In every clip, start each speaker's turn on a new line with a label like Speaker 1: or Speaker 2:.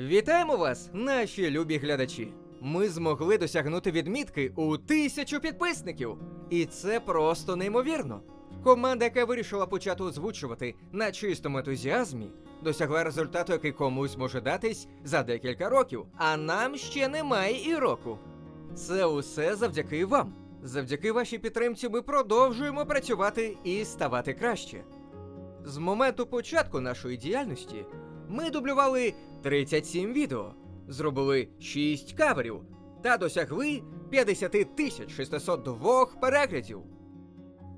Speaker 1: Вітаємо вас, наші любі глядачі! Ми змогли досягнути відмітки у тисячу підписників. І це просто неймовірно. Команда, яка вирішила почати озвучувати на чистому ентузіазмі, досягла результату, який комусь може датись за декілька років, а нам ще немає і року. Це усе завдяки вам. Завдяки вашій підтримці ми продовжуємо працювати і ставати краще. З моменту початку нашої діяльності ми дублювали 37 відео, зробили 6 каверів та досягли 50 тисяч 602 переглядів.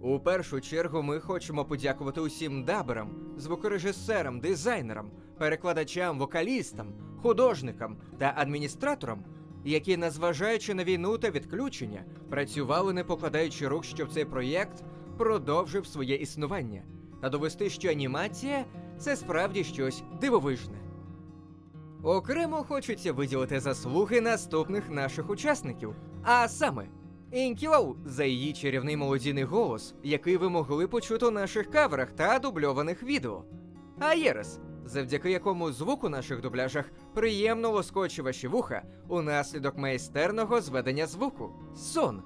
Speaker 1: У першу чергу ми хочемо подякувати усім даберам, звукорежисерам, дизайнерам, перекладачам, вокалістам, художникам та адміністраторам, які, незважаючи на війну та відключення, працювали не покладаючи рук, щоб цей проєкт продовжив своє існування та довести, що анімація це справді щось дивовижне. Окремо хочеться виділити заслуги наступних наших учасників, а саме Інкілау за її чарівний молодійний голос, який ви могли почути у наших каверах та дубльованих відео. А Єрес, завдяки якому звук у наших дубляжах приємно лоскоче ваші вуха унаслідок майстерного зведення звуку. Сон,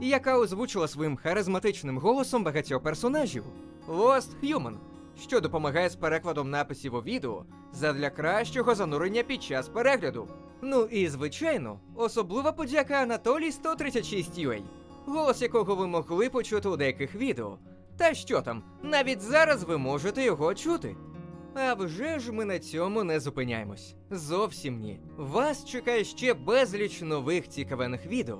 Speaker 1: яка озвучила своїм харизматичним голосом багатьох персонажів. Lost Human, що допомагає з перекладом написів у відео задля кращого занурення під час перегляду. Ну і звичайно, особлива подяка Анатолій 136 UA, голос якого ви могли почути у деяких відео. Та що там, навіть зараз ви можете його чути. А вже ж ми на цьому не зупиняємось. Зовсім ні. Вас чекає ще безліч нових цікавих відео,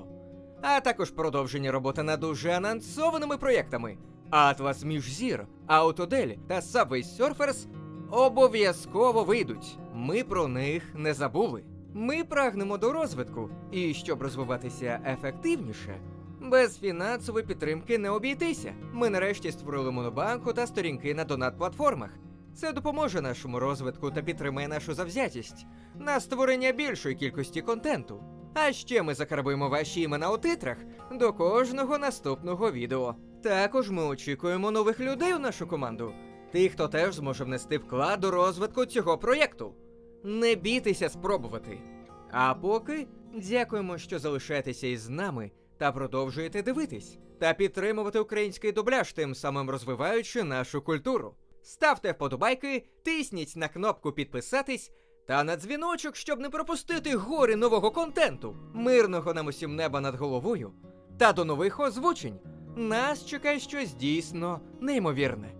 Speaker 1: а також продовження роботи над уже анонсованими проєктами. Атлас Міжзір, Autoдель та Subway Surfers обов'язково вийдуть. Ми про них не забули. Ми прагнемо до розвитку, і щоб розвиватися ефективніше, без фінансової підтримки не обійтися. Ми нарешті створили монобанку та сторінки на донат-платформах. Це допоможе нашому розвитку та підтримає нашу завзятість на створення більшої кількості контенту. А ще ми закарбуємо ваші імена у титрах до кожного наступного відео. Також ми очікуємо нових людей у нашу команду, тих, хто теж зможе внести вклад у розвитку цього проєкту. Не бійтеся спробувати. А поки дякуємо, що залишаєтеся із нами та продовжуєте дивитись та підтримувати український дубляж, тим самим розвиваючи нашу культуру. Ставте вподобайки, тисніть на кнопку підписатись та на дзвіночок, щоб не пропустити гори нового контенту, мирного нам усім неба над головою та до нових озвучень. Нас чекає щось дійсно неймовірне.